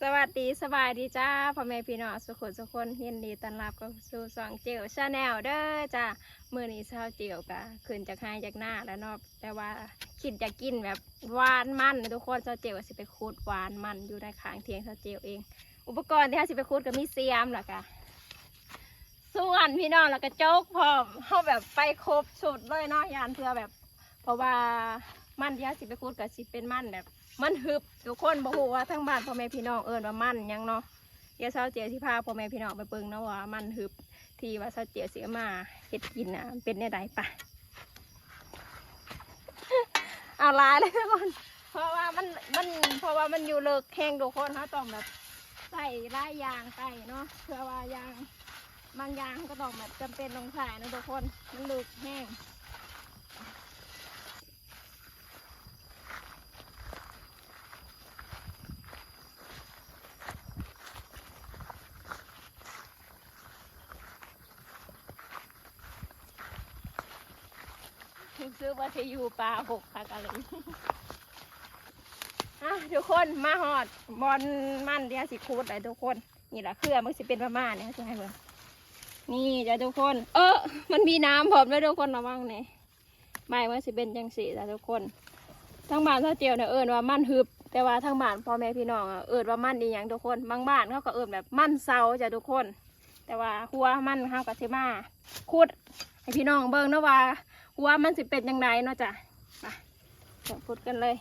สวัสดีสบายดีจ้าพ่อแม่พี่น้องสุขสุขคนยินดีต้อนรับเข้าสู่สองเจียวชาแนลเด้อจ้ามือนี้เช้าเจียวกะขึ้นจากห้างจากหน้าแล้วเนาะแต่ว่าคิดจะกินแบบหวานมันทุกคนเช้าเจียวสิไปคูดหวานมันอยู่ในขางเทียงเช้าเจียวเอง อุปกรณ์ที่เขาสิไปคูดก็มีเสียมล่ะกะส่วนพี่น้องแล้วก็โจ๊กพร้อมเขาแบบไปครบสุดเลยเนาะยานเพื่อแบบ เพราะว่ามันที่เขาสิไปคูดก็สิเป็นมันแบบ มันฮึบทุกคนบอกว่าทั้งบ้านพ่อแม่พี่น้องเอิญว่ามันหยังเนาะเดี๋ยวเช้าเจียสิพาพ่อแม่พี่น้องไปเบิ่งเนาะว่ามันฮึบที่ว่าเช้าเจียเสียมาเฮ็ดกินอะเป็นแน่ใดปะเอาลายเลยทุกคนเพราะว่ามันมันเพราะว่ามันอยู่เลิกแห้งทุกคนเขาต้องแบบใส่ลายยางใส่เนาะเพื่อว่ายางบางยางก็ต้องแบบจำเป็นลงใส่นะทุกคนมันเลิกแห้ง ซื้อว่าจะอยู่ปลาหกค่ะกันเลยอะทุกคนมาหอดบอลมันเดียวสิคูดเลยทุกคน นี่แหละเครือมันสิเป็นประมาณนี้จะให้เบิ่งนี่จ้ะทุกคน เออ มันมีน้ำผมด้วยทุกคนระวังเนี่ยไม่มันสิเป็นจังสีจ้ะทุกคนทั้งบ้านถ้าเจียวเนี่ยเอิญว่ามันฮึบ แต่ว่าทั้งบ้านพ่อแม่พี่น้องเอิญว่ามันดีอย่างทุกคนบางบ้านเขาก็เอิญแบบมันเซาจ้ะทุกคน แต่ว่าหัวมันเขาก็สิมาคูดให้พี่น้องเบิ่งเนาะว่า ว่ามันสิเป็นยังไงเนาะจ้ะมาเดี๋ยวพูดกันเลย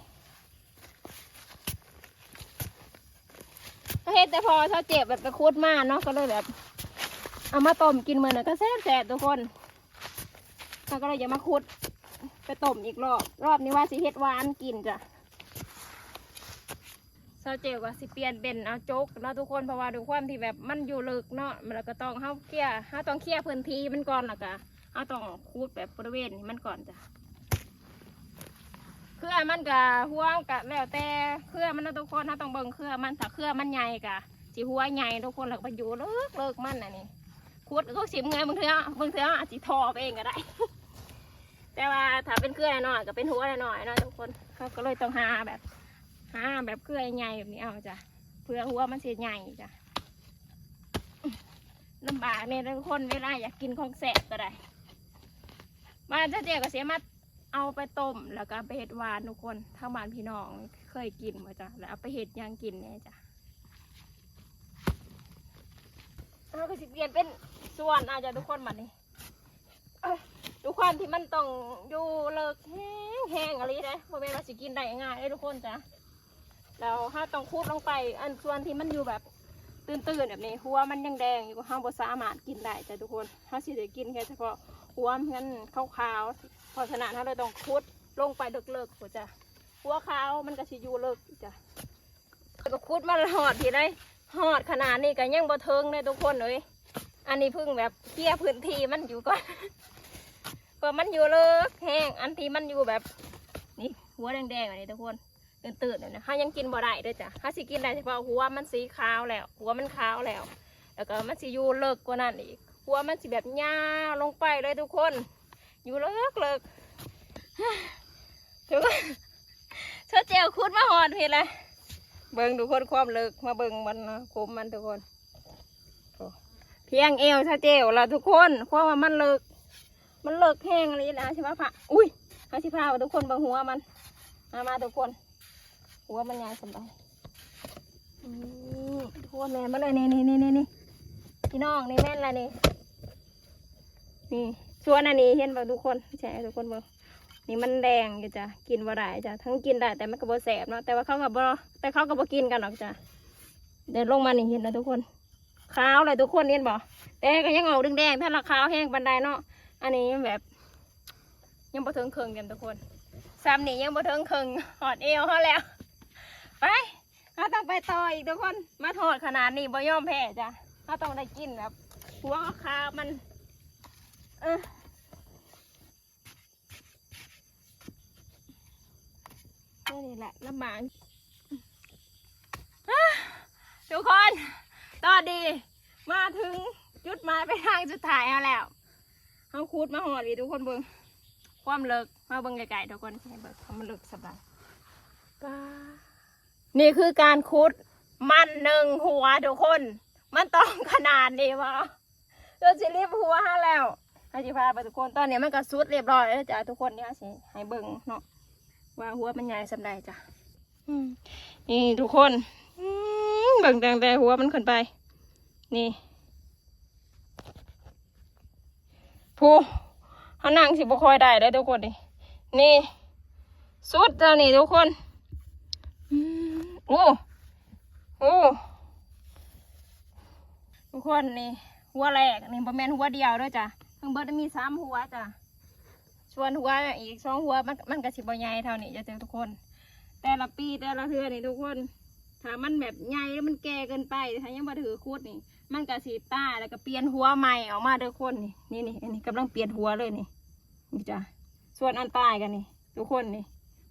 ก็เฮ็ดแต่พอเขาเจ็บแบบไปคูดมาเนาะก็เลยแบบ เอามาต้มกินเหมือนนะก็แซ่บแซ่บทุกคนเขาก็เลยจะมาคุด ไปต้มอีกรอบ รอบนี้ว่าสิเฮ็ดหวานกินจ้ะเซาเจลก็สิเปลี่ยนเป็นเอาโจ๊กเนาะทุกคนเพราะว่าดูความที่แบบมันอยู่ลึกเนาะมันก็ต้องเฮาเคลียร์เฮาต้องเคลียร์พื้นที่มันก่อนแล้วก็ เอาต้องคูดแบบบริเวณนี้มันก่อนจ้ะเครือมันกะหัวกะแล้วแต่เครือมันนะทุกคนถ้าต้องเบิ่งเครือมันถ้าเครือมันใหญ่กะสีหัวใหญ่ทุกคนแล้วก็ไปอยู่เลิกเลิกมันน่ะนี่คูดก็สิมไงบางเทีบางเทีอาจจะทอไปเองก็ได้ แต่ว่าถ้าเป็นเครือหน่อยก็เป็นหัวหน่อยๆเนาะทุกคนเขาก็เลยต้องหาแบบหาแบบเครือใหญ่แบบนี้เอาจ้ะเพื่อหัวมันเสียใหญ่จ้ะลำบากเนี่ยทุกคนเวลาอยากกินของแสบก็ได้ มาถ้าเจ๊ก็เสียมาเอาไปต้มแล้วก็ไปเห็ดหวานทุกคนทางบ้านพี่น้องเคยกินมาจ้ะแล้วเอาไปเห็ดยังกินเนี่ยจ้ะเราก็สิเปลี่ยนเป็นส่วนอาจจะทุกคนมานี่ยทุกความที่มันต้องอยู่เลิกแห้งแห้งอะไรเลยเพราะเวลาสิกินได้ง่ายเลยทุกคนจ้ะแล้วถ้าต้องคูดลงไป อันส่วนที่มันอยู่แบบตื่นๆแบบนี้หัวมันยังแดงอยู่ห้ามบ่สามารถกินได้จ้ะทุกคนถ้าสิได้กินแค่เฉพาะ หัวมันขาวๆเพราะฉะเราเลยต้องคุดลงไปเลิกๆหัวจ้ะหัวขาวมันก็สิอยู่เลิกจ้ะก็คุดมาหอดทีได้หอดขนาดนี้ก็ยังบ่เทิงเลยทุกคนเลยอันนี้เพิ่งแบบเคลียพื้นที่มันอยู่ก่อนเปิดมันอยู่เลิกแห้งอันที่มันอยู่แบบนี่หัวแดงๆอันนี้ทุกคนตื่นๆเลยนะถ้ายังกินบ่ได้ด้วยจ้ะถ้าสิกินได้เฉพาะหัวมันสีขาวแล้ว หัวมันขาวแล้ว แล้วก็มันสิอยู่เลิกกว่านั้นอีก หัวมันสิแบบยาวลงไปเลยทุกคน อยู่เลิกเลิกทุกคนเชอเจลคุดมาหอดเพลเลยเบิ่งทุกคนความเลิกมาเบิ่งมันนะคุมมันทุกคนเพียงเอวเชอเจลละทุกคนความว่ามันเลิกมันเลิกแห้งเลยนะใช่ไหมพะอุ้ยเขาสิพาทุกคนเบิ่งหัวมันมามาทุกคน หัวมันยาวสบายอืมทุกคนแม่มาเลยนี่นี่นี่นี่ พี่น้องนี่แม่นละนี่นี่ส่วนอันนี้เห็นป่ะทุกคนใช่ทุกคนบ่นี่มันแดงอยู่จ้ะกินบ่ได้จ้ะทั้งกินได้แต่มันก็บ่แสบเนาะแต่ว่าเขาก็บ่แต่เขาก็บ่กินกันหรอกจ้ะเดินลงมานี่เห็นนะทุกคนขาวเลยทุกคนเห็นบ่แต่ก็ยังออกแดงๆถ้าเราขาวแห้งบันไดเนาะอันนี้แบบยังบ่ถึงครึ่งกันทุกคนซ้ำนี่ยังบ่ถึงครึ่งหอดเอวเขาแล้ว ไปเราต้องไปต่ออีกทุกคนมาทอดขนาดนี้บ่ยอมแพ้จ้ะ ถ้าต้องได้กินแบบหัวคามัน เออนี่แหละลำบากทุกคนตอนดี มาถึงจุดหมายไปทางสุดท้ายเอาแล้วเอาคูดมาหอดอีกทุกคนเบิงความเลิกมาเบิงไกลๆทุกคนให้เบิงความเลิกสบายป้านี่คือการคูดมันหนึ่งหัวทุกคน มันต้องขนาดนี้วะเราจะรีบหัวให้แล้วให้จิพาไปทุกคนตอนนี้มันก็สุดเรียบร้อยแล้วจ้ะทุกคนเนี่ยสิให้เบิ่งเนาะว่าหัวมันใหญ่สำใดจ้ะนี่ทุกคนอเบิ่งแตงแต่หัวมันขึ้นไป นี่ผู้เขานั่งสิบ่คอยได้เลยทุกคนนี่นี่สุดแล้วนี่ทุกคนอืมโอ้โอ้ ทุกคนนี่หัวแรกนี่ประมาณหัวเดียวด้วยจ้ะเพิ่งเบิดมีสามหัวจ้ะส่วนหัวอีกสองหัวมันมันก็สิบใหญ่เท่านี้จะเจอทุกคน แต่ละปีแต่ละเทือนี่ทุกคนถ้ามันแบบใหญ่แล้วมันแก่เกินไปถ้ายังมาถือคุดนี่ มันก็สีตายแล้วก็เปลี่ยนหัวใหม่ออกมาเด้อคนนี่นี่นี่อันนี้กำลังเปลี่ยนหัวเลยนี่นี่จ้ะส่วนอันตายกันนี่ ทุกคนนี่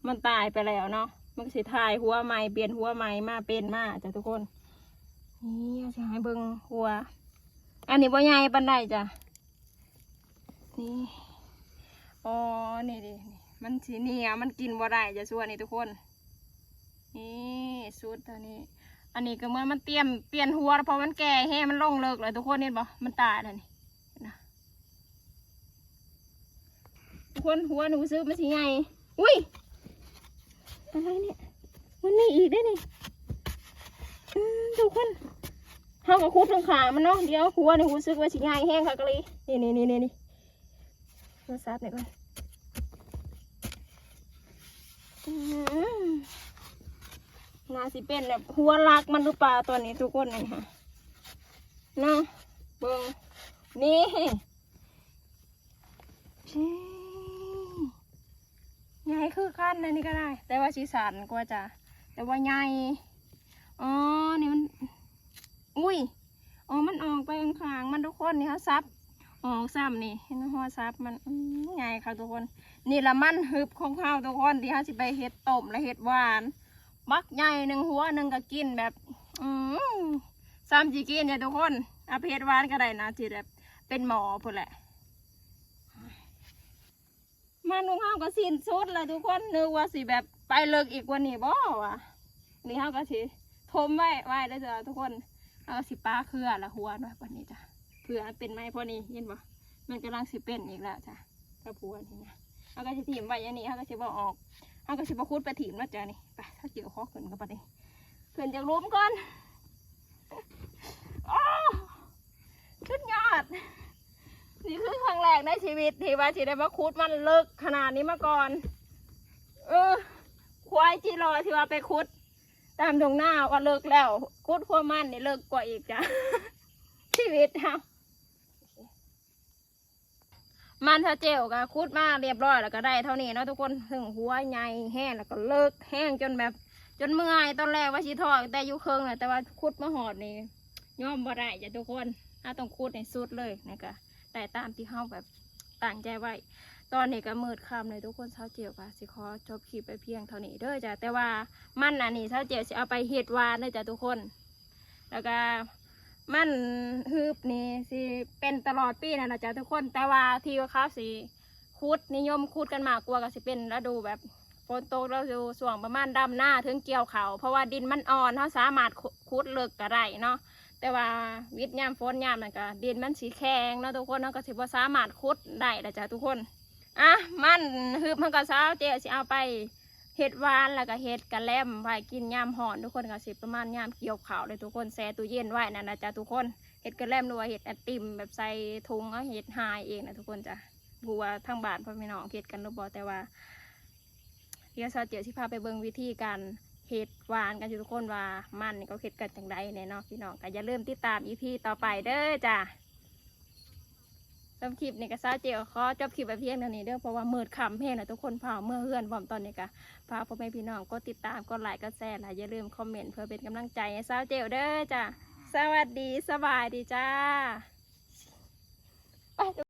มันตายไปแล้วเนาะมันก็สิทายหัวใหม่เปลี่ยนหัวใหม่มาเป็นมาจ้ะทุกคน นี่จะให้เบิ่งหัว อันนี้บ่ใหญ่ปานใดจ้ะ นี่อ๋อนี่ดิมันสีเหนียวมันกินบ่ได้จ้ะส่วนนี้ทุกคน นี่สุดตัวนี้ อันนี้ก็เหมื่อนมันเตรียมเปลี่ยนหัวแล้วเพราะมันแก่แห้มันลงเลิกเลยทุกคนเห็นบ่มันตายแล้วนี่นะทุกคนหัวหนูซื้อมาสิไงอุ้ย อะไรเนี่ย มันนี่อีกได้นี่ ทุกคนเขาก็คุดตรงขามันเนาะเดี๋ยวหัวนี่หูซึกว่าสิไงแห้งค่ะกะลีนี่นี่นี่นี่นี่โทรศัพท์นี่ก่อนน่าสิเป็นแบบหัวลักมันหรือเปล่าตัวนี้ทุกคนนี่ค่ะเนาะเบิ่งนี่ชิใหญ่คือขั้นนะนี่ก็ได้ แต่ว่าสีสันกว่าจะแต่ว่าใหญ่ อ๋อ นี่มัน อุ้ย อ๋อ มันออกไปข้างๆมันทุกคนนี่เขาซับ ออกซ้ำนี่เห็นหัวซับมันอื้อใหญ่ค่ะทุกคน นี่ละมันฮึบของข้าวทุกคนที่เขาสิไปเฮ็ดต้มและเฮ็ดหวาน บักใหญ่หนึ่งหัวหนึ่งก็กินแบบ อืมซ้ำจีกินเนี่ยทุกคนเอาไปเฮ็ดหวานก็ได้นะที่แบบเป็นหมอพุ่นแหละมันนุ่งห้าวก็สิ้นสุดเลยทุกคนนึกว่าสิแบบไปเลิกอีกว่านี้บ่วะนี่ห้าก็สิ ทมไว้ไว้ได้อจ้ะทุกคนเอาสิป้าเครือละหัวด้วยวันนี้จ้ะเผื่อเป็นไหมพอนี้เห็นบ่มันกำลังสิเป็นอีกแล้วจ้ะกระพูอันนี้นะเอาก็สิถิ่มไว้อันนี้เอาก็สิบ่ออกเอาก็สิบคุดไปถิ่มแล้วจ้ะนี่ไปถ้าเกี่ยวข้อขึ้นก็ไปดิขึ้นจากลุมก่อนอ้ขึ้นยอดนี่คือครั้งแรกในชีวิตที่ว่าสิได้มาคุดมันเลิกขนาดนี้มาก่อน เออควายจีรอที่ว่าไปคุด ตามตรงหน้าก็เลิกแล้วคุดขั้วมันนี่เลิกกว่าอีกจ้ะชีวิตค่ะมันถ้าเจลก็คุดมาเรียบร้อยแล้วก็ได้เท่านี้เนาะทุกคนถึงหัวใหญ่แห้งแล้วก็เลิกแห้งจนแบบ จนเมื่อยตอนแรกว่าชีทอดแต่ยุคเคิงนะแต่ว่าคุดมาหอดนี่ย่อมบ่ได้จ้ะทุกคนถ้าต้องคุดในสุดเลยนะก็แต่ตามที่เขาแบบตั้งใจไว้ ตอนนี้ก็มืดค่ำเลยทุกคนเช้าเจียวก็สิขอจบคลิปไปเพียงเท่านี้เด้อจ้ะแต่ว่ามันอันนี้เช้าเจียวสิเอาไปเฮ็ดวานเด้อจ้ะทุกคน แล้วก็มันฮึบนี่สิเป็นตลอดปีนั่นะจ๊ะทุกคนแต่ว่าที่ว่าเขาสิคุดนิยมคุดกันมากกว่าก็สิเป็นฤดูแบบฝนตกแล้วดูส่วงประมาณดำหน้าถึงเกี่ยวเขาเพราะว่าดินมันอ่อนเขาสามารถคุดเลิกก็ได้เนาะแต่ว่าวิทยามฝนยามนั่นก็ดินมันสีแข็งเนาะทุกคนเนาะก็สิบ่สามารถคุดได้นะจ๊ะทุกคน อะมันฮึบมันก็เช้าเจ๊สิเอาไปเห็ดวานแล้วก็เห็ดกระแลมไว้กินยามห่อนทุกคนก็สิประมาณยามเกี่ยวขาวเลยทุกคนแช่ตู้เย็นไว้นั่นนะจ๊ะทุกคนเห็ดกระแลมหรือว่าเห็ดไอติมแบบใส่ถุงเอาเห็ดหายเองนะทุกคนจ้ะบัวาทั้งบ้านพ่อพี่น้องเห็ดกันรือบ่แต่ว่าเดี๋ยวสาวเจียวสิพาไปเบิ่งวิธีการเห็ดหวานกันอยู่ทุกคนว่ามันก็เห็ดกันจังใดเนี่ยเนาะพี่น้องก็อย่าลืมติดตามอีพีต่อไปเด้อจ้ะ จำหรับคลิปนี่ก็ซาเจียวขอจบคลิปไปเพียงเท่านี้เด้อเพราะว่ามืดค่ำเพลนะทุกคนเผาเมื่อเฮือนพร้อมตอนนี้ก็พาพ่อแม่พี่น้องก็ติดตามก็ไลค์ก็แชร์และอย่าลืมคอมเมนต์เพื่อเป็นกำลังใจให้สาเจลเด้อจ้ะสวัสดีสบายดีจ้า